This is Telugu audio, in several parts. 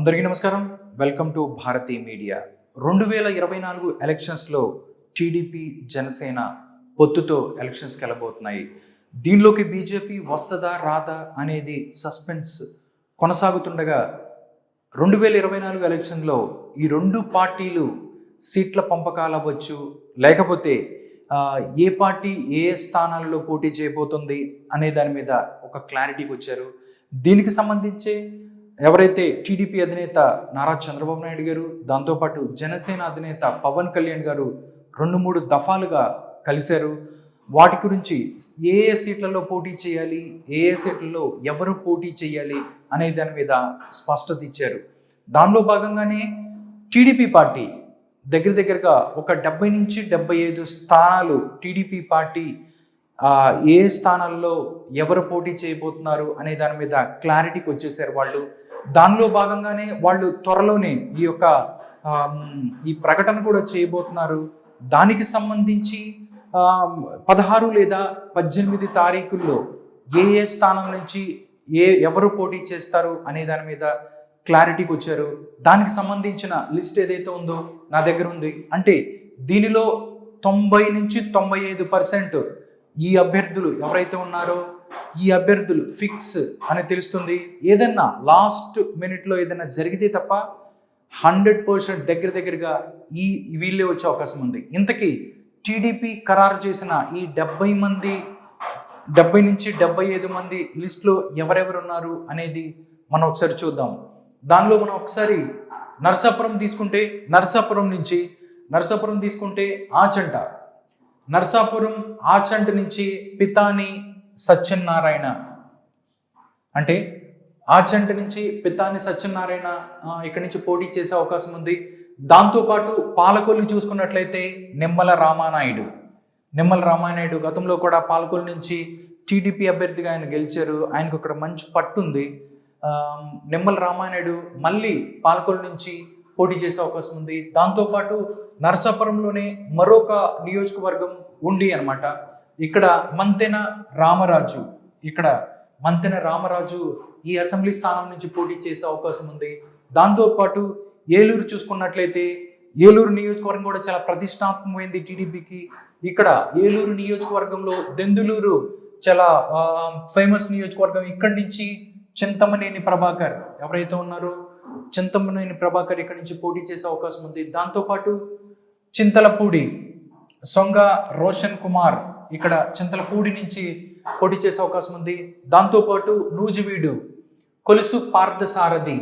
అందరికీ నమస్కారం. Welcome to Bharati media. రెండు వేల ఇరవై నాలుగు ఎలక్షన్స్లో టీడీపీ జనసేన పొత్తుతో ఎలక్షన్స్కి వెళ్ళబోతున్నాయి. దీనిలోకి బీజేపీ వస్తుందా రాదా అనేది సస్పెన్స్ కొనసాగుతుండగా రెండు వేల ఇరవై నాలుగు ఎలక్షన్లో ఈ రెండు పార్టీలు సీట్ల పంపకాలు అవ్వచ్చు లేకపోతే ఏ పార్టీ ఏ ఏ స్థానాలలో పోటీ చేయబోతుంది అనే దాని మీద ఒక క్లారిటీకి వచ్చారు దీనికి సంబంధించి ఎవరైతే టీడీపీ అధినేత నారా చంద్రబాబు నాయుడు గారు దాంతోపాటు జనసేన అధినేత పవన్ కళ్యాణ్ గారు రెండు మూడు దఫాలుగా కలిశారు. వాటి గురించి ఏ ఏ సీట్లలో పోటీ చేయాలి ఏ ఏ సీట్లలో ఎవరు పోటీ చేయాలి అనే దాని మీద స్పష్టత ఇచ్చారు. దానిలో భాగంగానే టీడీపీ పార్టీ దగ్గర దగ్గరగా ఒక డెబ్బై నుంచి డెబ్బై ఐదు స్థానాలు టీడీపీ పార్టీ ఏ స్థానాల్లో ఎవరు పోటీ చేయబోతున్నారు అనే దాని మీద క్లారిటీకి వచ్చేసారు వాళ్ళు. దానిలో భాగంగానే వాళ్ళు త్వరలోనే ఈ యొక్క ఈ ప్రకటన కూడా చేయబోతున్నారు. దానికి సంబంధించి పదహారు లేదా పద్దెనిమిది తారీఖుల్లో ఏ ఏ స్థానం నుంచి ఏ ఎవరు పోటీ చేస్తారు అనే దాని మీద క్లారిటీకి వచ్చారు. దానికి సంబంధించిన లిస్ట్ ఏదైతే ఉందో నా దగ్గర ఉంది. అంటే దీనిలో తొంభై నుంచి తొంభై ఐదు పర్సెంట్ ఈ అభ్యర్థులు ఎవరైతే ఉన్నారో ఈ అభ్యర్థులు ఫిక్స్ అని తెలుస్తుంది. ఏదన్నా లాస్ట్ మినిట్లో ఏదైనా జరిగితే తప్ప హండ్రెడ్ పర్సెంట్ దగ్గర దగ్గరగా ఈ వీళ్ళే వచ్చే అవకాశం ఉంది. ఇంతకీ టీడీపీ ఖరారు చేసిన ఈ డెబ్బై మంది డెబ్బై నుంచి డెబ్బై ఐదు మంది లిస్టులో ఎవరెవరు ఉన్నారు అనేది మనం ఒకసారి చూద్దాం. దానిలో మనం ఒకసారి నరసాపురం తీసుకుంటే నరసాపురం నుంచి నరసాపురం తీసుకుంటే ఆచంట. నరసాపురం ఆచంట నుంచి పితాని సత్యనారాయణ. అంటే ఆచంట నుంచి పితాని సత్యనారాయణ ఇక్కడి నుంచి పోటీ చేసే అవకాశం ఉంది. దాంతోపాటు పాలకొల్లు చూసుకున్నట్లయితే నిమ్మల రామానాయుడు. నిమ్మల రామానాయుడు గతంలో కూడా పాలకొల్లు నుంచి టీడీపీ అభ్యర్థిగా ఆయన గెలిచారు. ఆయనకు అక్కడ మంచి పట్టు ఉంది. నిమ్మల రామానాయుడు మళ్ళీ పాలకొల్లు నుంచి పోటీ చేసే అవకాశం ఉంది. దాంతోపాటు నరసాపురంలోనే మరొక నియోజకవర్గం ఉండి అనమాట ఇక్కడ మంతెన రామరాజు ఇక్కడ మంతెన రామరాజు ఈ అసెంబ్లీ స్థానం నుంచి పోటీ చేసే అవకాశం ఉంది. దాంతోపాటు ఏలూరు చూసుకున్నట్లయితే ఏలూరు నియోజకవర్గం కూడా చాలా ప్రతిష్టాత్మకమైంది టీడీపీకి. ఇక్కడ ఏలూరు నియోజకవర్గంలో దెందులూరు చాలా ఫేమస్ నియోజకవర్గం. ఇక్కడి నుంచి చింతమనేని ప్రభాకర్ ఎవరైతే ఉన్నారో చింతమనేని ప్రభాకర్ ఇక్కడి నుంచి పోటీ చేసే అవకాశం ఉంది. దాంతోపాటు చింతలపూడి సొంగ రోషన్ కుమార్ ఇక్కడ చింతలపూడి నుంచి పోటీ చేసే అవకాశం ఉంది. దాంతోపాటు నూజివీడు కొలుసు పార్థసారథి.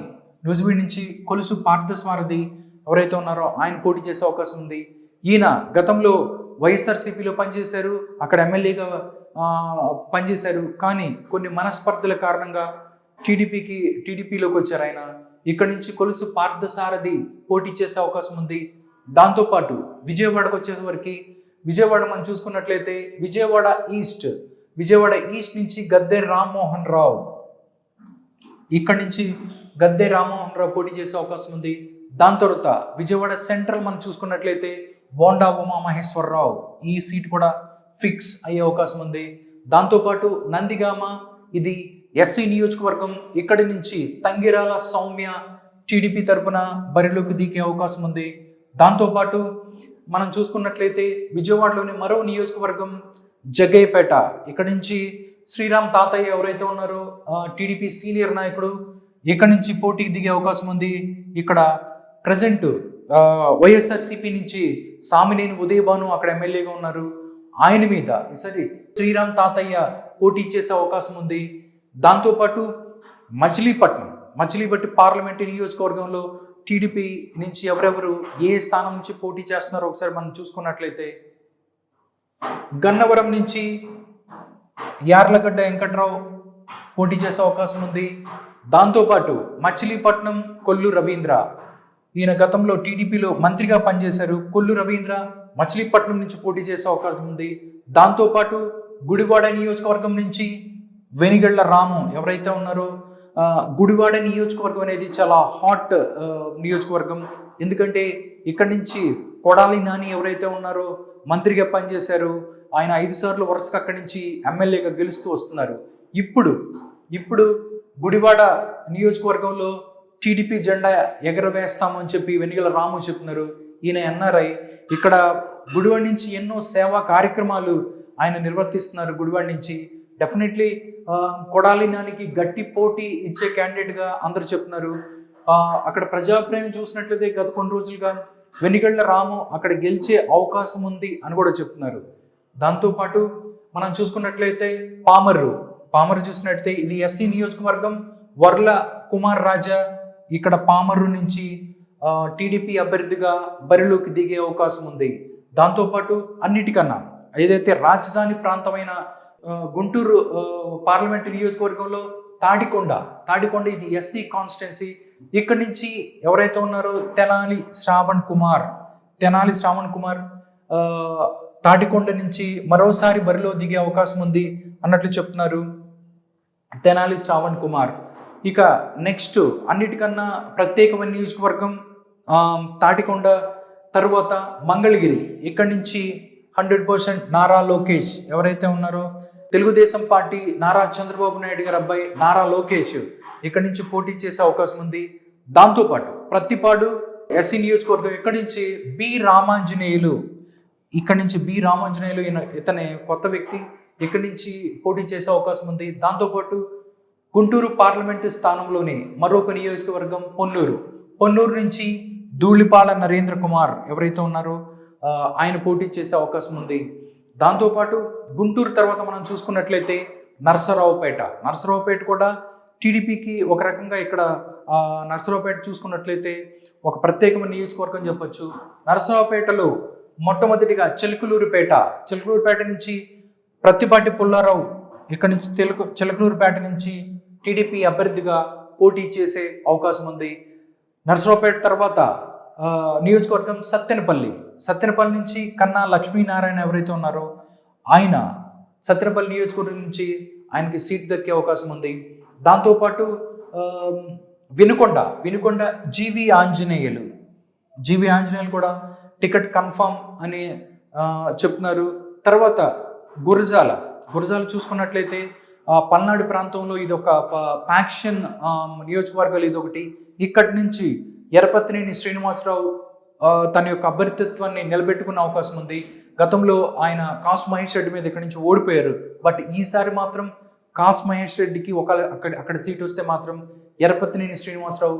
నూజివీడు నుంచి కొలుసు పార్థసారథి ఎవరైతే ఉన్నారో ఆయన పోటీ చేసే అవకాశం ఉంది. ఈయన గతంలో వైఎస్ఆర్సీపీలో పనిచేశారు. అక్కడ ఎమ్మెల్యేగా పనిచేశారు. కానీ కొన్ని మనస్పర్ధల కారణంగా టీడీపీకి టీడీపీలోకి వచ్చారు ఆయన. ఇక్కడి నుంచి కొలుసు పార్థసారథి పోటీ చేసే అవకాశం ఉంది. దాంతోపాటు విజయవాడకు వచ్చేసరికి విజయవాడ మనం చూసుకున్నట్లయితే విజయవాడ ఈస్ట్ విజయవాడ ఈస్ట్ నుంచి గద్దె రామ్మోహన్ రావు. ఇక్కడి నుంచి గద్దె రామ్మోహన్ రావు పోటీ చేసే అవకాశం ఉంది. దాని తర్వాత విజయవాడ సెంట్రల్ మనం చూసుకున్నట్లయితే బోండా ఉమా మహేశ్వరరావు ఈ సీట్ కూడా ఫిక్స్ అయ్యే అవకాశం ఉంది. దాంతోపాటు నందిగామ ఇది ఎస్సీ నియోజకవర్గం. ఇక్కడి నుంచి తంగిరాల సౌమ్య టీడీపీ తరపున బరిలోకి దిగే అవకాశం ఉంది. దాంతోపాటు మనం చూసుకున్నట్లయితే విజయవాడలోని మరో నియోజకవర్గం జగ్గయ్యపేట. ఇక్కడి నుంచి శ్రీరామ్ తాతయ్య ఎవరైతే ఉన్నారో టీడీపీ సీనియర్ నాయకుడు ఇక్కడి నుంచి పోటీకి దిగే అవకాశం ఉంది. ఇక్కడ ప్రజెంట్ వైఎస్ఆర్సీపీ నుంచి సామినేని ఉదయభాను అక్కడ ఎమ్మెల్యేగా ఉన్నారు. ఆయన మీద సరే శ్రీరామ్ తాతయ్య పోటీ చేసే అవకాశం ఉంది. దాంతోపాటు మచిలీపట్నం మచిలీపట్నం పార్లమెంటు నియోజకవర్గంలో టీడీపీ నుంచి ఎవరెవరు ఏ స్థానం నుంచి పోటీ చేస్తున్నారో ఒకసారి మనం చూసుకున్నట్లయితే గన్నవరం నుంచి యార్లగడ్డ వెంకట్రావు పోటీ చేసే అవకాశం ఉంది. దాంతోపాటు మచిలీపట్నం కొల్లు రవీంద్ర. ఈయన గతంలో టీడీపీలో మంత్రిగా పనిచేశారు. కొల్లు రవీంద్ర మచిలీపట్నం నుంచి పోటీ చేసే అవకాశం ఉంది. దాంతోపాటు గుడివాడ నియోజకవర్గం నుంచి వెనిగళ్ళ రాము ఎవరైతే ఉన్నారో గుడివాడ నియోజకవర్గం అనేది చాలా హాట్ నియోజకవర్గం. ఎందుకంటే ఇక్కడి నుంచి కొడాలి నాని ఎవరైతే ఉన్నారో మంత్రిగా పనిచేశారు ఆయన ఐదు సార్లు వరుసగా అక్కడి నుంచి ఎమ్మెల్యేగా గెలుస్తూ వస్తున్నారు. ఇప్పుడు ఇప్పుడు గుడివాడ నియోజకవర్గంలో టీడీపీ జెండా ఎగరవేస్తామని చెప్పి వెనిగల రాము చెప్తున్నారు. ఈయన ఎన్ఆర్ఐ. ఇక్కడ గుడివాడ నుంచి ఎన్నో సేవా కార్యక్రమాలు ఆయన నిర్వర్తిస్తున్నారు గుడివాడ నుంచి. డెఫినెట్లీ కొడాలినానికి గట్టి పోటీ ఇచ్చే క్యాండిడేట్గా అందరు చెప్తున్నారు. అక్కడ ప్రజాప్రేమ చూసినట్లయితే గత కొన్ని రోజులుగా వెనిగళ్ళ రాము అక్కడ గెలిచే అవకాశం ఉంది అని కూడా చెప్తున్నారు. దాంతోపాటు మనం చూసుకున్నట్లయితే పామర్రు. పామరు చూసినట్లయితే ఇది ఎస్సీ నియోజకవర్గం వర్ల కుమార్ రాజా ఇక్కడ పామర్రు నుంచి టీడీపీ అభ్యర్థిగా బరిలోకి దిగే అవకాశం ఉంది. దాంతోపాటు అన్నిటికన్నా ఏదైతే రాజధాని ప్రాంతమైన గుంటూరు పార్లమెంటు నియోజకవర్గంలో తాడికొండ. తాడికొండ ఇది ఎస్సీ కాన్స్టిట్యున్సీ. ఇక్కడి నుంచి ఎవరైతే ఉన్నారో తెనాలి శ్రావణ్ కుమార్. తెనాలి శ్రావణ్ కుమార్ తాటికొండ నుంచి మరోసారి బరిలో దిగే అవకాశం ఉంది అన్నట్లు చెప్తున్నారు తెనాలి శ్రావణ్ కుమార్. ఇక నెక్స్ట్ అన్నిటికన్నా ప్రత్యేకమైన నియోజకవర్గం తాటికొండ తరువాత మంగళగిరి. ఇక్కడి నుంచి హండ్రెడ్ పర్సెంట్ నారా లోకేష్. ఎవరైతే ఉన్నారో తెలుగుదేశం పార్టీ నారా చంద్రబాబు నాయుడు గారి అబ్బాయి నారా లోకేష్ ఇక్కడి నుంచి పోటీ చేసే అవకాశం ఉంది. దాంతోపాటు ప్రతిపాడు ఎస్సీ నియోజకవర్గం ఇక్కడి నుంచి బి రామాంజనేయులు ఇక్కడి నుంచి బి రామాంజనేయులు ఇతనే కొత్త వ్యక్తి ఇక్కడి నుంచి పోటీ చేసే అవకాశం ఉంది. దాంతోపాటు గుంటూరు పార్లమెంటు స్థానంలోని మరొక నియోజకవర్గం పొన్నూరు. పొన్నూరు నుంచి ధూళిపాల నరేంద్ర కుమార్ ఎవరైతే ఉన్నారో ఆయన పోటీ చేసే అవకాశం ఉంది. దాంతోపాటు గుంటూరు తర్వాత మనం చూసుకున్నట్లయితే నర్సరావుపేట. నర్సరావుపేట కూడా టీడీపీకి ఒక రకంగా ఇక్కడ నర్సరావుపేట చూసుకున్నట్లయితే ఒక ప్రత్యేకమైన నియోజకవర్గం చెప్పొచ్చు. నర్సరావుపేటలో మొట్టమొదటిగా చిలకలూరుపేట. చిలకలూరుపేట నుంచి ప్రత్తిపాటి పుల్లారావు ఇక్కడ నుంచి తెలుగు చిలకలూరుపేట నుంచి టీడీపీ అభ్యర్థిగా పోటీ చేసే అవకాశం ఉంది. నర్సరావుపేట తర్వాత నియోజకవర్గం సత్తెనపల్లి. సత్తెనపల్లి నుంచి కన్నా లక్ష్మీనారాయణ ఎవరైతే ఉన్నారో ఆయన సత్తెనపల్లి నియోజకవర్గం నుంచి ఆయనకి సీట్ దక్కే అవకాశం ఉంది. దాంతోపాటు వినుకొండ వినుకొండ జీవి ఆంజనేయులు. జీవి ఆంజనేయులు కూడా టికెట్ కన్ఫర్మ్ అని చెప్తున్నారు. తర్వాత గురజాల. గురజాల చూసుకున్నట్లయితే పల్నాడు ప్రాంతంలో ఇది ఒక ప్యాక్షన్ నియోజకవర్గాలు ఇది ఒకటి ఇక్కడి నుంచి ఎరపతినేని శ్రీనివాసరావు తన యొక్క అభ్యర్థిత్వాన్ని నిలబెట్టుకునే అవకాశం ఉంది. గతంలో ఆయన కాస్ మహేష్ రెడ్డి మీద ఇక్కడి నుంచి ఓడిపోయారు. బట్ ఈసారి మాత్రం కాస్ మహేష్ రెడ్డికి ఒక అక్కడ అక్కడ సీట్ వస్తే మాత్రం ఎరపతినేని శ్రీనివాసరావు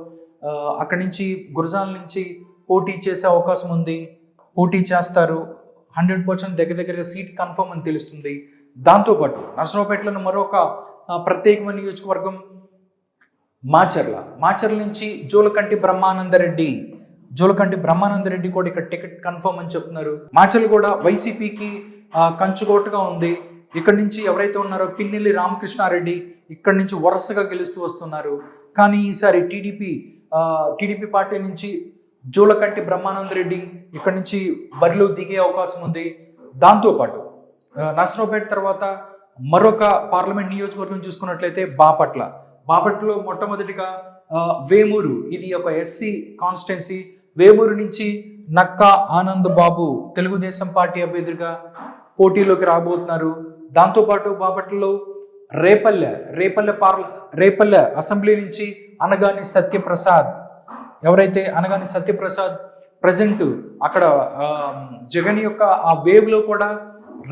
అక్కడి నుంచి గురజాల నుంచి పోటీ చేసే అవకాశం ఉంది. పోటీ చేస్తారు. హండ్రెడ్ పర్సెంట్ దగ్గర దగ్గరగా సీట్ కన్ఫర్మ్ అని తెలుస్తుంది. దాంతోపాటు నర్సరావుపేటలో మరొక ప్రత్యేకమైన నియోజకవర్గం మాచర్ల. మాచర్ల నుంచి జోలకంటి బ్రహ్మానందరెడ్డి. జోలకంటి బ్రహ్మానందరెడ్డి కూడా ఇక్కడ టికెట్ కన్ఫర్మ్ అని చెప్తున్నారు. మాచర్లు కూడా వైసీపీకి కంచుకోటగా ఉంది. ఇక్కడ నుంచి ఎవరైతే ఉన్నారో పిన్నెల్లి రామకృష్ణారెడ్డి ఇక్కడ నుంచి వరుసగా గెలుస్తూ వస్తున్నారు. కానీ ఈసారి టీడీపీ టీడీపీ పార్టీ నుంచి జోలకంటి బ్రహ్మానందరెడ్డి ఇక్కడ నుంచి బరిలో దిగే అవకాశం ఉంది. దాంతోపాటు నర్సరావుపేట తర్వాత మరొక పార్లమెంట్ నియోజకవర్గం చూసుకున్నట్లయితే బాపట్ల. బాపట్లో మొట్టమొదటిగా వేమూరు. ఇది ఒక ఎస్సీ కాన్స్టిట్యున్సీ. వేమూరు నుంచి నక్కా ఆనంద్ బాబు తెలుగుదేశం పార్టీ అభ్యర్థిగా పోటీలోకి రాబోతున్నారు. దాంతోపాటు బాపట్లలో రేపల్లె రేపల్లె పార్ల రేపల్లె అసెంబ్లీ నుంచి అనగాని సత్యప్రసాద్. ఎవరైతే అనగాని సత్యప్రసాద్ ప్రజెంట్ అక్కడ జగన్ యొక్క ఆ వేవ్లో కూడా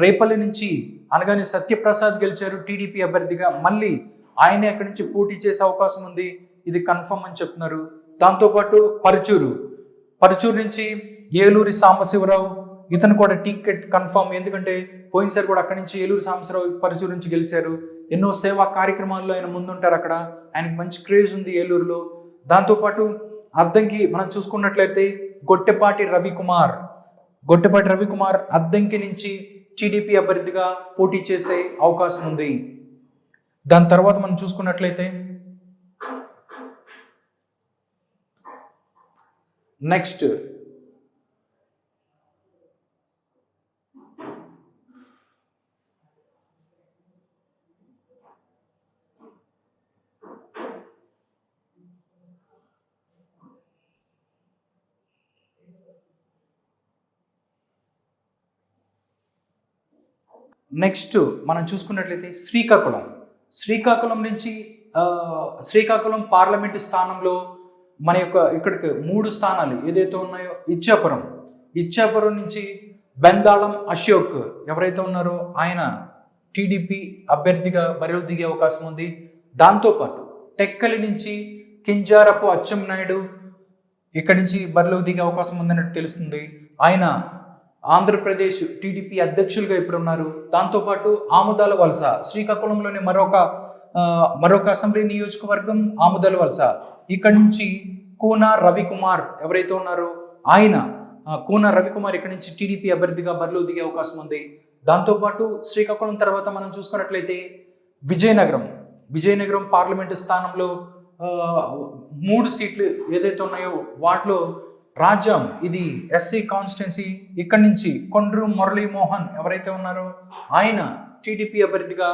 రేపల్లె నుంచి అనగాని సత్యప్రసాద్ గెలిచారు టీడీపీ అభ్యర్థిగా. మళ్ళీ ఆయనే అక్కడి నుంచి పోటీ చేసే అవకాశం ఉంది. ఇది కన్ఫర్మ్ అని చెప్తున్నారు. దాంతోపాటు పరుచూరు. పరుచూరు నుంచి ఏలూరి సాంబశివరావు ఇతను కూడా టికెట్ కన్ఫర్మ్. ఎందుకంటే పోయినసారి కూడా అక్కడి నుంచి ఏలూరు సాంబశివరావు పరుచూరు నుంచి గెలిచారు. ఎన్నో సేవా కార్యక్రమాల్లో ఆయన ముందుంటారు అక్కడ. ఆయనకు మంచి క్రేజ్ ఉంది ఏలూరులో. దాంతోపాటు అద్దంకి మనం చూసుకున్నట్లయితే గొట్టెపాటి రవికుమార్. గొట్టెపాటి రవికుమార్ అద్దంకి నుంచి టీడీపీ అభ్యర్థిగా పోటీ చేసే అవకాశం ఉంది. దాని తర్వాత మనం చూసుకున్నట్లయితే నెక్స్ట్ నెక్స్ట్ మనం చూసుకున్నట్లయితే శ్రీకాకుళం. శ్రీకాకుళం నుంచి శ్రీకాకుళం పార్లమెంటు స్థానంలో మన యొక్క ఇక్కడికి మూడు స్థానాలు ఏదైతే ఉన్నాయో ఇచ్చాపురం. ఇచ్చాపురం నుంచి బెందాళం అశోక్ ఎవరైతే ఉన్నారో ఆయన టీడీపీ అభ్యర్థిగా బరిలో దిగే అవకాశం ఉంది. దాంతోపాటు టెక్కలి నుంచి కింజారపు అచ్చెన్నాయుడు ఇక్కడి నుంచి బరిలో దిగే అవకాశం ఉందన్నట్టు తెలుస్తుంది. ఆయన ఆంధ్రప్రదేశ్ టీడీపీ అధ్యక్షులుగా ఇప్పుడు ఉన్నారు దాంతోపాటు ఆముదాల వలస శ్రీకాకుళంలోని మరొక మరొక అసెంబ్లీ నియోజకవర్గం ఆముదాల వలస. ఇక్కడి నుంచి కూన రవికుమార్ ఎవరైతే ఉన్నారో ఆయన ఆ, కూన రవికుమార్ ఇక్కడి నుంచి టీడీపీ అభ్యర్థిగా బరిలో దిగే అవకాశం ఉంది. దాంతోపాటు శ్రీకాకుళం తర్వాత మనం చూసుకున్నట్లయితే విజయనగరం. విజయనగరం పార్లమెంటు స్థానంలో మూడు సీట్లు ఏదైతే ఉన్నాయో వాటిలో రాజ్యం ఇది ఎస్సీ కాన్స్టిట్యున్సీ ఇక్కడి నుంచి కొండ్రు మురళీమోహన్ ఎవరైతే ఉన్నారో ఆయన టీడీపీ అభ్యర్థిగా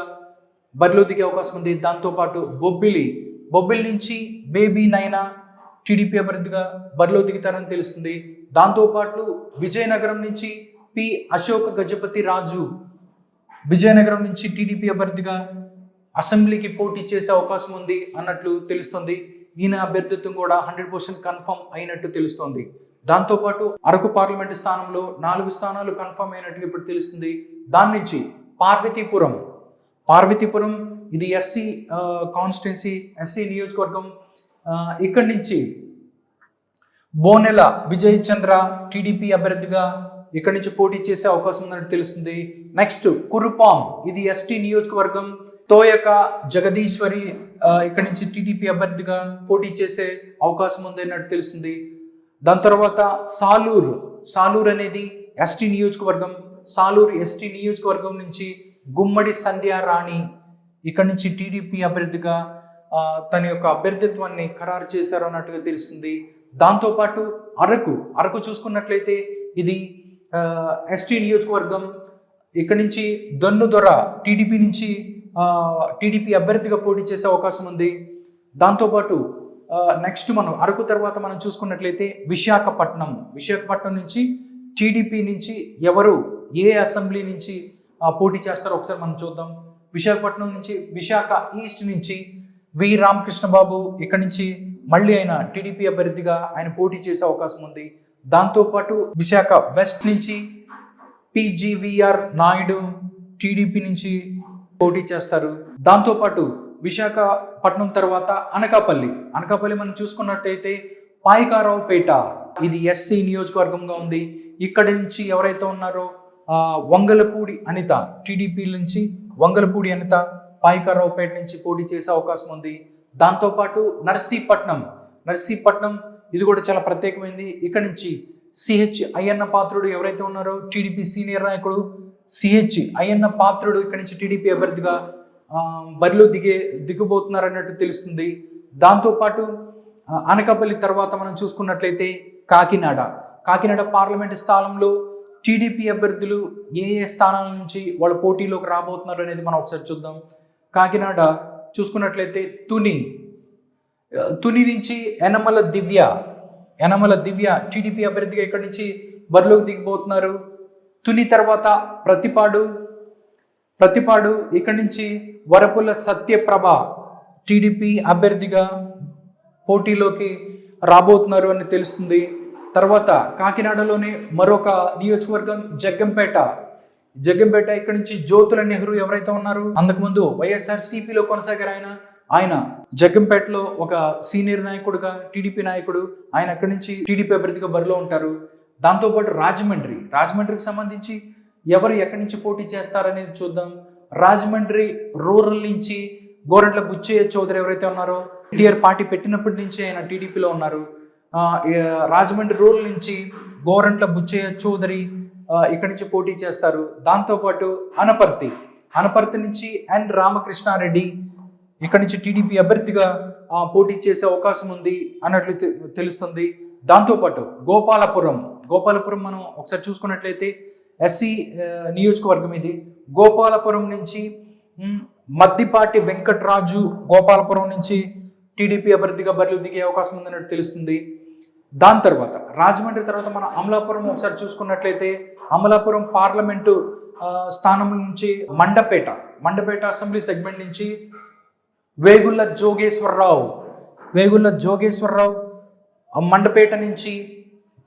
బరిలో దిగే అవకాశం ఉంది. దాంతోపాటు బొబ్బిలి. బొబ్బిలి నుంచి బేబీ నైనా టీడీపీ అభ్యర్థిగా బరిలో దిగుతారని తెలుస్తుంది. దాంతోపాటు విజయనగరం నుంచి పి అశోక్ గజపతి రాజు విజయనగరం నుంచి టీడీపీ అభ్యర్థిగా అసెంబ్లీకి పోటీ చేసే అవకాశం ఉంది అన్నట్లు తెలుస్తుంది. ఈయన అభ్యర్థిత్వం కూడా హండ్రెడ్ పర్సెంట్ కన్ఫర్మ్ అయినట్టు తెలుస్తోంది. దాంతోపాటు అరకు పార్లమెంటు స్థానంలో నాలుగు స్థానాలు కన్ఫర్మ్ అయినట్టుగా ఇప్పుడు తెలుస్తుంది. దాని నుంచి పార్వతీపురం. పార్వతీపురం ఇది ఎస్సీ కాన్స్టిట్యున్సీ ఎస్సీ నియోజకవర్గం ఇక్కడి నుంచి బోనెల విజయ్ చంద్ర టీడీపీ అభ్యర్థిగా ఇక్కడి నుంచి పోటీ చేసే అవకాశం ఉందని తెలుస్తుంది. నెక్స్ట్ కురుపాం ఇది ఎస్టీ నియోజకవర్గం తోయక జగదీశ్వరి ఇక్కడి నుంచి టీడీపీ అభ్యర్థిగా పోటీ చేసే అవకాశం ఉంది అన్నట్టు తెలుస్తుంది. దాని తర్వాత సాలూరు సాలూర్ అనేది ఎస్టీ నియోజకవర్గం సాలూరు ఎస్టీ నియోజకవర్గం నుంచి గుమ్మడి సంధ్యా రాణి ఇక్కడి నుంచి టీడీపీ అభ్యర్థిగా తన యొక్క అభ్యర్థిత్వాన్ని ఖరారు చేశారు అన్నట్టుగా తెలుస్తుంది దాంతోపాటు అరకు అరకు చూసుకున్నట్లయితే ఇది ఎస్టీ నియోజకవర్గం ఇక్కడి నుంచి దొన్నుదొర టీడీపీ నుంచి టీడీపీ అభ్యర్థిగా పోటీ చేసే అవకాశం ఉంది. దాంతోపాటు నెక్స్ట్ మనం అరకు తర్వాత మనం చూసుకున్నట్లయితే విశాఖపట్నం. విశాఖపట్నం నుంచి టీడీపీ నుంచి ఎవరు ఏ అసెంబ్లీ నుంచి పోటీ చేస్తారో ఒకసారి మనం చూద్దాం. విశాఖపట్నం నుంచి విశాఖ ఈస్ట్ నుంచి వి. రామకృష్ణ బాబు ఇక్కడి నుంచి మళ్ళీ ఆయన టీడీపీ అభ్యర్థిగా ఆయన పోటీ చేసే అవకాశం ఉంది. దాంతోపాటు విశాఖ వెస్ట్ నుంచి పీజీవీఆర్ నాయుడు టీడీపీ నుంచి పోటీ చేస్తారు. దాంతోపాటు విశాఖపట్నం తర్వాత అనకాపల్లి. అనకాపల్లి మనం చూసుకున్నట్టయితే పాయికారావుపేట. ఇది ఎస్సీ నియోజకవర్గంగా ఉంది. ఇక్కడి నుంచి ఎవరైతే ఉన్నారో వంగలపూడి అనిత టీడీపీ నుంచి వంగలపూడి అనిత పాయికారావుపేట నుంచి పోటీ చేసే అవకాశం ఉంది. దాంతోపాటు నర్సీపట్నం. నర్సీపట్నం ఇది కూడా చాలా ప్రత్యేకమైంది. ఇక్కడ నుంచి సిహెచ్ అయ్యన్న పాత్రుడు ఎవరైతే ఉన్నారో టీడీపీ సీనియర్ నాయకుడు సిహెచ్ అయ్యన్న పాత్రుడు ఇక్కడ నుంచి టీడీపీ అభ్యర్థిగా బరిలో దిగే దిగబోతున్నారు అన్నట్టు తెలుస్తుంది దాంతోపాటు అనకాపల్లి తర్వాత మనం చూసుకున్నట్లయితే కాకినాడ. కాకినాడ పార్లమెంట్ స్థానంలో టీడీపీ అభ్యర్థులు ఏ ఏ స్థానాల నుంచి వాళ్ళ పోటీలోకి రాబోతున్నారు అనేది మనం ఒకసారి చూద్దాం. కాకినాడ చూసుకున్నట్లయితే తుని తుని నుంచి యనమల దివ్య యనమల దివ్య టీడీపీ అభ్యర్థిగా ఇక్కడి నుంచి బరిలోకి దిగిపోతున్నారు. తుని తర్వాత ప్రతిపాడు. ప్రతిపాడు ఇక్కడి నుంచి వరపుల సత్యప్రభ టీడీపీ అభ్యర్థిగా పోటీలోకి రాబోతున్నారు అని తెలుస్తుంది. తర్వాత కాకినాడలోనే మరొక నియోజకవర్గం జగ్గంపేట. జగ్గంపేట ఇక్కడి నుంచి జ్యోతుల నెహ్రూ ఎవరైతే ఉన్నారు అంతకుముందు వైఎస్ఆర్ సిపిలో కొనసాగారు ఆయన. ఆయన జగ్గంపేటలో ఒక సీనియర్ నాయకుడుగా టీడీపీ నాయకుడు. ఆయన అక్కడి నుంచి టీడీపీ అభ్యర్థిగా బరిలో ఉంటారు. దాంతోపాటు రాజమండ్రి. రాజమండ్రికి సంబంధించి ఎవరు ఎక్కడి నుంచి పోటీ చేస్తారనేది చూద్దాం. రాజమండ్రి రూరల్ నుంచి గోరంట్ల బుచ్చయ్య చౌదరి ఎవరైతే ఉన్నారో ఎన్టీఆర్ పార్టీ పెట్టినప్పటి నుంచి ఆయన టీడీపీలో ఉన్నారు. రాజమండ్రి రూరల్ నుంచి గోరంట్ల బుచ్చయ్య చౌదరి ఇక్కడి నుంచి పోటీ చేస్తారు. దాంతోపాటు అనపర్తి. అనపర్తి నుంచి ఎన్ రామకృష్ణారెడ్డి ఇక్కడి నుంచి టీడీపీ అభ్యర్థిగా పోటీ చేసే అవకాశం ఉంది అన్నట్లు తెలుస్తుంది. దాంతోపాటు గోపాలపురం. గోపాలపురం మనం ఒకసారి చూసుకున్నట్లయితే ఎస్సీ నియోజకవర్గం ఇది. గోపాలపురం నుంచి మద్దిపాటి వెంకట్రాజు గోపాలపురం నుంచి టీడీపీ అభ్యర్థిగా బరిలో దిగే అవకాశం ఉందన్నట్టు తెలుస్తుంది. దాని తర్వాత రాజమండ్రి తర్వాత మనం అమలాపురం ఒకసారి చూసుకున్నట్లయితే అమలాపురం పార్లమెంటు స్థానం నుంచి మండపేట మండపేట అసెంబ్లీ సెగ్మెంట్ నుంచి వేగుళ్ళ జోగేశ్వరరావు వేగుళ్ళ జోగేశ్వరరావు మండపేట నుంచి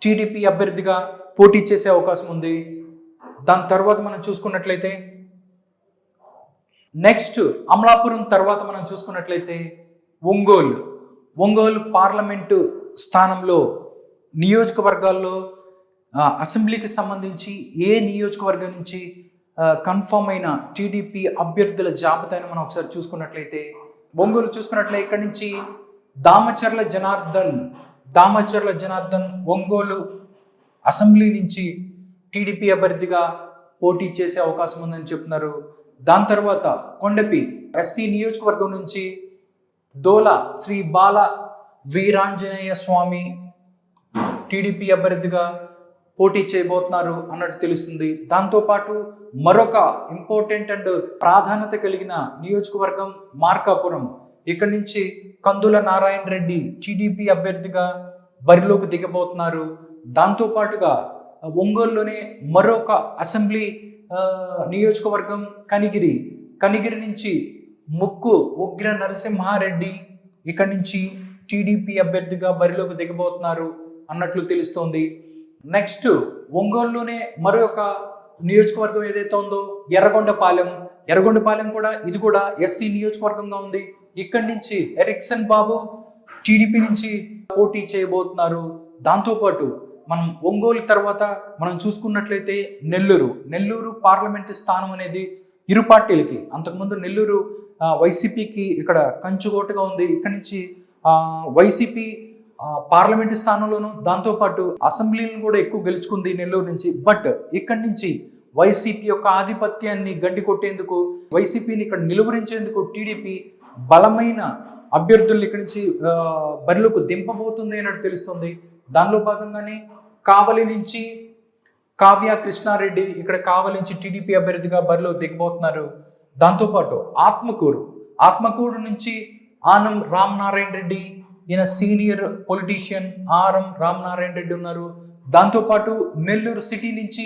టీడీపీ అభ్యర్థిగా పోటీ చేసే అవకాశం ఉంది. దాని తర్వాత మనం చూసుకున్నట్లయితే నెక్స్ట్ అమలాపురం తర్వాత మనం చూసుకున్నట్లయితే ఒంగోలు. ఒంగోలు పార్లమెంటు స్థానంలో నియోజకవర్గాల్లో అసెంబ్లీకి సంబంధించి ఏ నియోజకవర్గం నుంచి కన్ఫర్మ్ అయిన టీడీపీ అభ్యర్థుల జాబితాను మనం ఒకసారి చూసుకున్నట్లయితే ఒంగోలు చూసుకున్నట్లయితే ఇక్కడి నుంచి దామచర్ల జనార్దన్ దామచర్ల జనార్దన్ ఒంగోలు అసెంబ్లీ నుంచి టీడీపీ అభ్యర్థిగా పోటీ చేసే అవకాశం ఉందని చెప్తున్నారు. దాని తర్వాత కొండపి ఎస్సీ నియోజకవర్గం నుంచి దోల శ్రీ బాల వీరాంజనేయ స్వామి టీడీపీ అభ్యర్థిగా పోటీ చేయబోతున్నారు అన్నట్టు తెలుస్తుంది. దాంతోపాటు మరొక ఇంపార్టెంట్ అండ్ ప్రాధాన్యత కలిగిన నియోజకవర్గం మార్కాపురం. ఇక్కడి నుంచి కందుల నారాయణ రెడ్డి టీడీపీ అభ్యర్థిగా బరిలోకి దిగబోతున్నారు. దాంతోపాటుగా ఒంగోలులోనే మరొక అసెంబ్లీ నియోజకవర్గం కనిగిరి. కనిగిరి నుంచి ముక్కు ఉగ్ర నరసింహారెడ్డి ఇక్కడి నుంచి టీడీపీ అభ్యర్థిగా బరిలోకి దిగబోతున్నారు అన్నట్లు తెలుస్తోంది. నెక్స్ట్ ఒంగోలులోనే మరొక నియోజకవర్గం ఏదైతే ఉందో ఎర్రగొండపాలెం. ఎర్రగొండపాలెం కూడా ఇది కూడా ఎస్సీ నియోజకవర్గంగా ఉంది. ఇక్కడి నుంచి ఎరిక్సన్ బాబు టీడీపీ నుంచి పోటీ చేయబోతున్నారు. దాంతోపాటు మనం ఒంగోలు తర్వాత మనం చూసుకున్నట్లయితే నెల్లూరు. నెల్లూరు పార్లమెంటు స్థానం అనేది ఇరు పార్టీలకి అంతకుముందు నెల్లూరు వైసీపీకి ఇక్కడ కంచుకోటగా ఉంది. ఇక్కడి నుంచి వైసీపీ పార్లమెంటు స్థానంలోను దాంతోపాటు అసెంబ్లీలను కూడా ఎక్కువ గెలుచుకుంది నెల్లూరు నుంచి. బట్ ఇక్కడి నుంచి వైసీపీ యొక్క ఆధిపత్యాన్ని గడ్డి కొట్టేందుకు వైసీపీని ఇక్కడ నిలువరించేందుకు టీడీపీ బలమైన అభ్యర్థుల్ని ఇక్కడి నుంచి బరిలోకి దింపబోతుంది అన్నట్టు తెలుస్తుంది. దానిలో భాగంగానే కావలి నుంచి కావ్య కృష్ణారెడ్డి ఇక్కడ కావలి నుంచి టీడీపీ అభ్యర్థిగా బరిలో దిగబోతున్నారు. దాంతోపాటు ఆత్మకూరు ఆత్మకూరు నుంచి ఆనం రామ్ నారాయణ రెడ్డి ఈయన senior politician RM Ram Narayana Reddy ఉన్నారు. దాంతోపాటు నెల్లూరు సిటీ నుంచి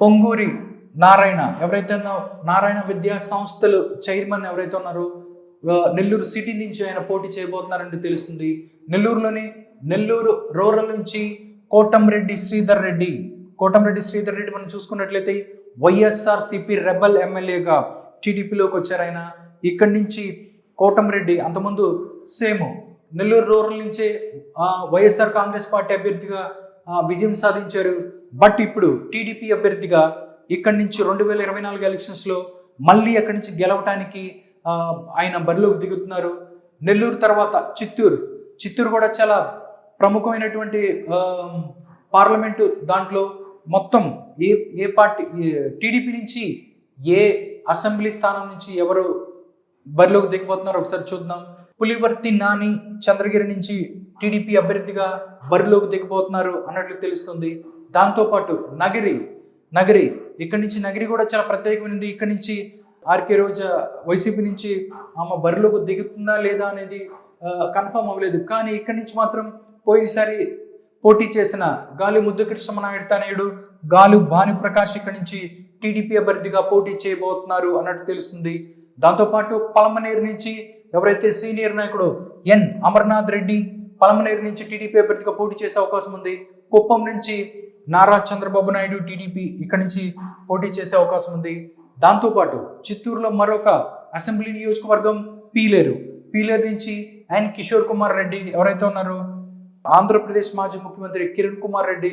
పొంగూరి నారాయణ ఎవరైతే నారాయణ విద్యా సంస్థలు చైర్మన్ ఎవరైతే ఉన్నారో నెల్లూరు సిటీ నుంచి ఆయన పోటీ చేయబోతున్నారంటే తెలుస్తుంది. నెల్లూరులోని నెల్లూరు రూరల్ నుంచి కోటంరెడ్డి శ్రీధర్ రెడ్డి. కోటంరెడ్డి శ్రీధర్ రెడ్డి మనం చూసుకున్నట్లయితే వైఎస్ఆర్ సిపి రెబల్ ఎమ్మెల్యేగా టీడీపీలోకి వచ్చారు ఆయన. ఇక్కడి నుంచి కోటంరెడ్డి అంతకుముందు సేమ్ నెల్లూరు రూరల్ నుంచే వైఎస్ఆర్ కాంగ్రెస్ పార్టీ అభ్యర్థిగా విజయం సాధించారు. బట్ ఇప్పుడు టీడీపీ అభ్యర్థిగా ఇక్కడి నుంచి రెండు వేల ఇరవై నాలుగు ఎలక్షన్స్లో మళ్ళీ అక్కడి నుంచి గెలవటానికి ఆయన బరిలోకి దిగుతున్నారు. నెల్లూరు తర్వాత చిత్తూరు. చిత్తూరు కూడా చాలా ప్రముఖమైనటువంటి పార్లమెంటు దాంట్లో మొత్తం ఏ ఏ పార్టీ టీడీపీ నుంచి ఏ అసెంబ్లీ స్థానం నుంచి ఎవరు బరిలోకి దిగిపోతున్నారో ఒకసారి చూద్దాం. పులివర్తి నాని చంద్రగిరి నుంచి టీడీపీ అభ్యర్థిగా బరిలోకి దిగిపోతున్నారు అన్నట్లు తెలుస్తుంది. దాంతోపాటు నగిరి నగరి ఇక్కడి నుంచి నగిరి కూడా చాలా ప్రత్యేకమైనది. ఇక్కడి నుంచి ఆర్కే రోజా వైసీపీ నుంచి ఆమె బరిలోకి దిగుతుందా లేదా అనేది కన్ఫర్మ్ అవ్వలేదు. కానీ ఇక్కడి నుంచి మాత్రం పోయినసారి పోటీ చేసిన గాలి ముద్దు కృష్ణమనాయుడు తనయుడు భాను భానుప్రకాష్ ఇక్కడి నుంచి టీడీపీ అభ్యర్థిగా పోటీ చేయబోతున్నారు అన్నట్టు తెలుస్తుంది. దాంతోపాటు పలమనేరు నుంచి ఎవరైతే సీనియర్ నాయకుడు ఎన్ అమర్నాథ్ రెడ్డి పలమనేరు నుంచి టీడీపీ అభ్యర్థిగా పోటీ చేసే అవకాశం ఉంది. కుప్పం నుంచి నారా చంద్రబాబు నాయుడు టీడీపీ ఇక్కడి నుంచి పోటీ చేసే అవకాశం ఉంది. దాంతోపాటు చిత్తూరులో మరొక అసెంబ్లీ నియోజకవర్గం పీలేరు. పీలేరు నుంచి అండ్ కిషోర్ కుమార్ రెడ్డి ఎవరైతే ఉన్నారో ఆంధ్రప్రదేశ్ మాజీ ముఖ్యమంత్రి కిరణ్ కుమార్ రెడ్డి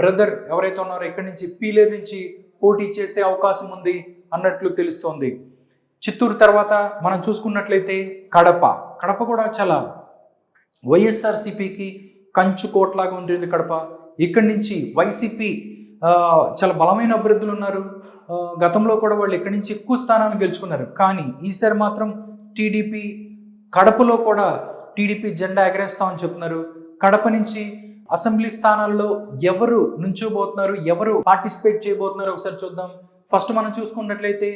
బ్రదర్ ఎవరైతే ఉన్నారో ఇక్కడి నుంచి పీలేరు నుంచి పోటీ చేసే అవకాశం ఉంది అన్నట్లు తెలుస్తోంది. చిత్తూరు తర్వాత మనం చూసుకున్నట్లయితే కడప. కడప కూడా చాలా వైఎస్ఆర్సీపీకి కంచుకోట్లాగా ఉంటుంది కడప. ఇక్కడి నుంచి వైసీపీ చాలా బలమైన అభ్యర్థులు ఉన్నారు. గతంలో కూడా వాళ్ళు ఇక్కడి నుంచి ఎక్కువ స్థానాలు గెలుచుకున్నారు. కానీ ఈసారి మాత్రం టీడీపీ కడపలో కూడా టీడీపీ జెండా ఎగరేస్తామని చెప్తున్నారు. కడప నుంచి అసెంబ్లీ స్థానాల్లో ఎవరు నుంచోబోతున్నారు ఎవరు పార్టిసిపేట్ చేయబోతున్నారు ఒకసారి చూద్దాం. ఫస్ట్ మనం చూసుకున్నట్లయితే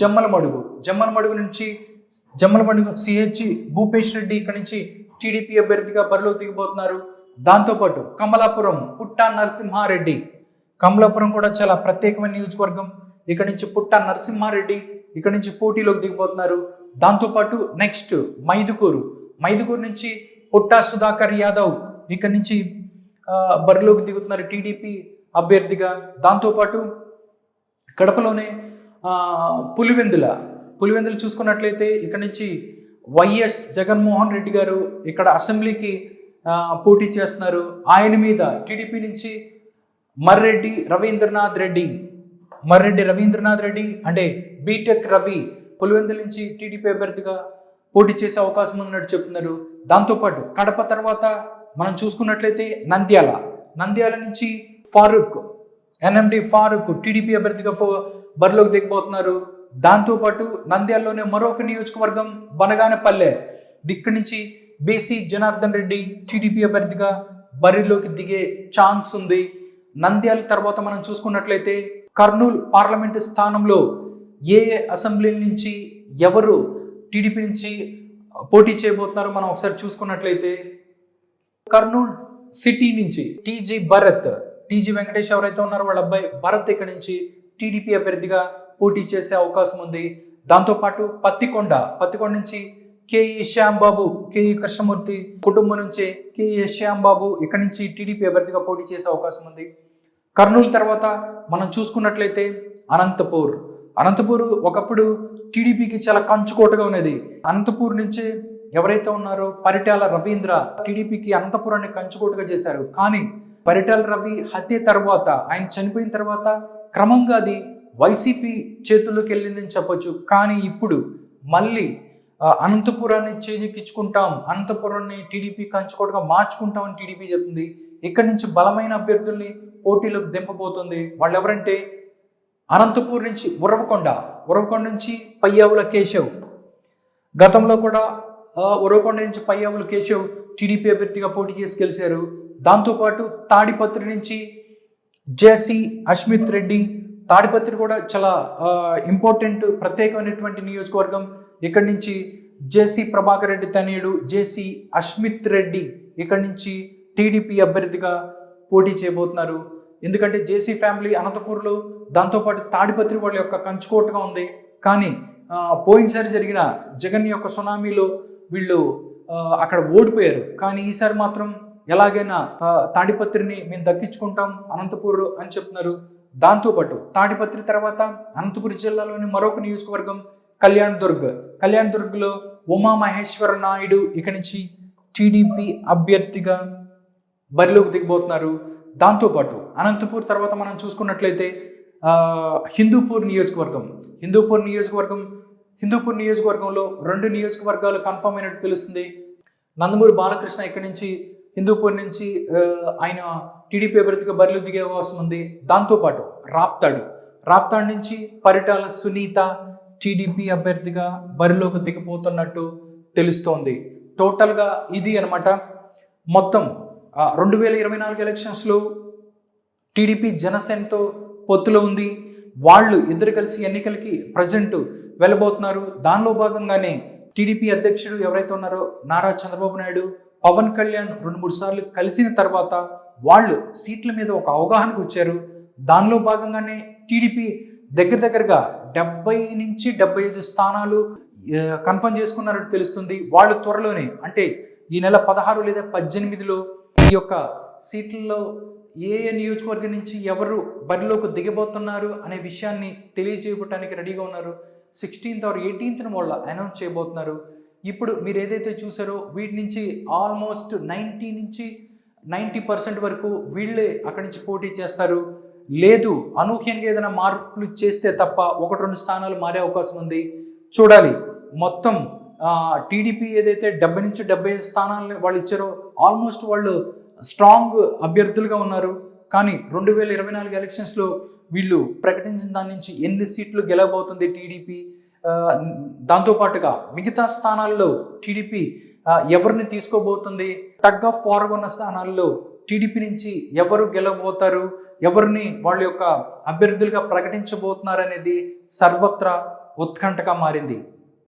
జమ్మల మడుగు. జమ్మల మడుగు నుంచి జమ్మల మడుగు సిహెచ్ భూపేష్ రెడ్డి ఇక్కడ నుంచి టీడీపీ అభ్యర్థిగా బరిలో దిగబోతున్నారు దాంతోపాటు కమలాపురం పుట్టా నరసింహారెడ్డి. కమలాపురం కూడా చాలా ప్రత్యేకమైన నియోజకవర్గం. ఇక్కడ నుంచి పుట్టా నరసింహారెడ్డి ఇక్కడ నుంచి పోటీలోకి దిగిపోతున్నారు. దాంతోపాటు నెక్స్ట్ మైదుకూరు. మైదుకూరు నుంచి పుట్టా సుధాకర్ యాదవ్ ఇక్కడ నుంచి బరిలోకి దిగుతున్నారు టీడీపీ అభ్యర్థిగా. దాంతోపాటు కడపలోనే పులివెందుల. పులివెందులు చూసుకున్నట్లయితే ఇక్కడ నుంచి వైఎస్ జగన్మోహన్ రెడ్డి గారు ఇక్కడ అసెంబ్లీకి పోటీ చేస్తున్నారు. ఆయన మీద టీడీపీ నుంచి మర్రెడ్డి రవీంద్రనాథ్ రెడ్డి మర్రెడ్డి రవీంద్రనాథ్ రెడ్డి అంటే బీటెక్ రవి పులివెందుల నుంచి టీడీపీ అభ్యర్థిగా పోటీ చేసే అవకాశం ఉన్నట్టు చెప్తున్నారు. దాంతోపాటు కడప తర్వాత మనం చూసుకున్నట్లయితే నంద్యాల నంద్యాల నుంచి ఫారూక్ ఎన్ఎండి ఫారూక్ టీడీపీ అభ్యర్థిగా ఫో బరిలోకి దిగబోతున్నారు. దాంతోపాటు నంద్యాలలోనే మరొక నియోజకవర్గం బనగానపల్లె దిక్కు నుంచి బీసీ జనార్దన్ రెడ్డి టీడీపీ అభ్యర్థిగా బరిలోకి దిగే ఛాన్స్ ఉంది. నంద్యాల తర్వాత మనం చూసుకున్నట్లయితే కర్నూలు పార్లమెంటు స్థానంలో ఏ ఏ అసెంబ్లీల నుంచి ఎవరు టీడీపీ నుంచి పోటీ చేయబోతున్నారో మనం ఒకసారి చూసుకున్నట్లయితే కర్నూలు సిటీ నుంచి టీజీ భరత్ టీజీ వెంకటేష్ ఎవరైతే ఉన్నారో వాళ్ళ అబ్బాయి భరత్ ఇక్కడ నుంచి టీడీపీ అభ్యర్థిగా పోటీ చేసే అవకాశం ఉంది. దాంతోపాటు పత్తికొండ పత్తికొండ నుంచి కేఈ శ్యాంబాబు కేఈ కృష్ణమూర్తి కుటుంబం నుంచే కేఈ శ్యాంబాబు ఇక్కడ నుంచి టీడీపీ అభ్యర్థిగా పోటీ చేసే అవకాశం ఉంది. కర్నూలు తర్వాత మనం చూసుకున్నట్లయితే అనంతపూర్. అనంతపూర్ ఒకప్పుడు టీడీపీకి చాలా కంచుకోటగా ఉన్నది. అనంతపూర్ నుంచి ఎవరైతే ఉన్నారో పరిటాల రవీంద్ర టీడీపీకి అనంతపురాన్ని కంచుకోటగా చేశారు. కానీ పరిటాల రవి హత్య తర్వాత ఆయన చనిపోయిన తర్వాత క్రమంగా అది వైసీపీ చేతుల్లోకి వెళ్ళిందని చెప్పొచ్చు. కానీ ఇప్పుడు మళ్ళీ అనంతపురాన్ని చేజెక్కించుకుంటాం. అనంతపురాన్ని టీడీపీ కంచుకోటగా మార్చుకుంటామని టీడీపీ చెప్తుంది. ఇక్కడి నుంచి బలమైన అభ్యర్థుల్ని పోటీలోకి దింపబోతుంది. వాళ్ళు ఎవరంటే అనంతపూర్ నుంచి ఉరవకొండ ఉరవకొండ నుంచి పయ్యావుల కేశవ్. గతంలో కూడా ఉరవకొండ నుంచి పయ్యావుల కేశవ్ టీడీపీ అభ్యర్థిగా పోటీ చేసి గెలిచారు. దాంతోపాటు తాడిపత్రి నుంచి జేసీ అష్మిత్ రెడ్డి. తాడిపత్రి కూడా చాలా ఇంపార్టెంట్ ప్రత్యేకమైనటువంటి నియోజకవర్గం. ఇక్కడి నుంచి జేసీ ప్రభాకర్ రెడ్డి తనయుడు జేసీ అష్మిత్ రెడ్డి ఇక్కడి నుంచి టీడీపీ అభ్యర్థిగా పోటీ చేయబోతున్నారు. ఎందుకంటే జేసీ ఫ్యామిలీ అనంతపూర్లో దాంతోపాటు తాడిపత్రి వాళ్ళ యొక్క కంచుకోటగా ఉంది. కానీ పోయినసారి జరిగిన జగన్ యొక్క సునామీలో వీళ్ళు అక్కడ ఓడిపోయారు. కానీ ఈసారి మాత్రం ఎలాగైనా తాడిపత్రిని మేము దక్కించుకుంటాం అనంతపూర్ అని చెప్తున్నారు. దాంతోపాటు తాడిపత్రి తర్వాత అనంతపురం జిల్లాలోని మరొక నియోజకవర్గం కళ్యాణ్ దుర్గ్. కళ్యాణ్ దుర్గ్లో ఉమా మహేశ్వర నాయుడు ఇక నుంచి టీడీపీ అభ్యర్థిగా బరిలోకి దిగబోతున్నారు. దాంతోపాటు అనంతపూర్ తర్వాత మనం చూసుకున్నట్లయితే హిందూపూర్ నియోజకవర్గం. హిందూపూర్ నియోజకవర్గం హిందూపూర్ నియోజకవర్గంలో రెండు నియోజకవర్గాలు కన్ఫర్మ్ అయినట్టు తెలుస్తుంది. నందమూరి బాలకృష్ణ ఇక్కడి నుంచి హిందూపూర్ నుంచి ఆయన టీడీపీ అభ్యర్థిగా బరిలు దిగే అవకాశం ఉంది. దాంతోపాటు రాప్తాడు. రాప్తాడు నుంచి పరిటాల సునీత టీడీపీ అభ్యర్థిగా బరిలోకి దిగిపోతున్నట్టు తెలుస్తోంది. టోటల్గా ఇది అనమాట మొత్తం రెండు వేల ఇరవై నాలుగు ఎలక్షన్స్లో టీడీపీ జనసేనతో పొత్తులో ఉంది. వాళ్ళు ఇద్దరు కలిసి ఎన్నికలకి ప్రజెంట్ వెళ్ళబోతున్నారు. దానిలో భాగంగానే టీడీపీ అధ్యక్షుడు ఎవరైతే ఉన్నారో నారా చంద్రబాబు నాయుడు పవన్ కళ్యాణ్ రెండు మూడు సార్లు కలిసిన తర్వాత వాళ్ళు సీట్ల మీద ఒక అవగాహనకు వచ్చారు. దానిలో భాగంగానే టీడీపీ దగ్గర దగ్గరగా డెబ్బై నుంచి డెబ్బై ఐదు స్థానాలు కన్ఫర్మ్ చేసుకున్నారని తెలుస్తుంది. వాళ్ళు త్వరలోనే అంటే ఈ నెల పదహారు లేదా పద్దెనిమిదిలో ఈ యొక్క సీట్లలో ఏ ఏ నియోజకవర్గం నుంచి ఎవరు బరిలోకి దిగబోతున్నారు అనే విషయాన్ని తెలియజేయడానికి రెడీగా ఉన్నారు. సిక్స్టీన్త్ ఆర్ ఎయిటీన్త్ను వాళ్ళు అనౌన్స్ చేయబోతున్నారు. ఇప్పుడు మీరు ఏదైతే చూసారో వీటి నుంచి ఆల్మోస్ట్ నైంటీ నుంచి నైంటీ పర్సెంట్ వరకు వీళ్ళే అక్కడి నుంచి పోటీ చేస్తారు. లేదు. అనూహ్యంగా ఏదైనా మార్పులు చేస్తే తప్ప ఒకటి రెండు స్థానాలు మారే అవకాశం ఉంది. చూడాలి. మొత్తం టీడీపీ ఏదైతే డెబ్బై నుంచి డెబ్బై ఐదు వాళ్ళు ఇచ్చారో ఆల్మోస్ట్ వాళ్ళు స్ట్రాంగ్ అభ్యర్థులుగా ఉన్నారు. కానీ రెండు వేల ఇరవై నాలుగు ఎలక్షన్స్లో వీళ్ళు ప్రకటించిన దాని నుంచి ఎన్ని సీట్లు గెలవబోతుంది టీడీపీ? దాంతోపాటుగా మిగతా స్థానాల్లో టీడీపీ ఎవరిని తీసుకోబోతుంది? టగ్ ఆఫ్ వార్ ఉన్న స్థానాల్లో టీడీపీ నుంచి ఎవరు గెలవబోతారు ఎవరిని వాళ్ళ యొక్క అభ్యర్థులుగా ప్రకటించబోతున్నారు అనేది సర్వత్రా ఉత్కంఠగా మారింది.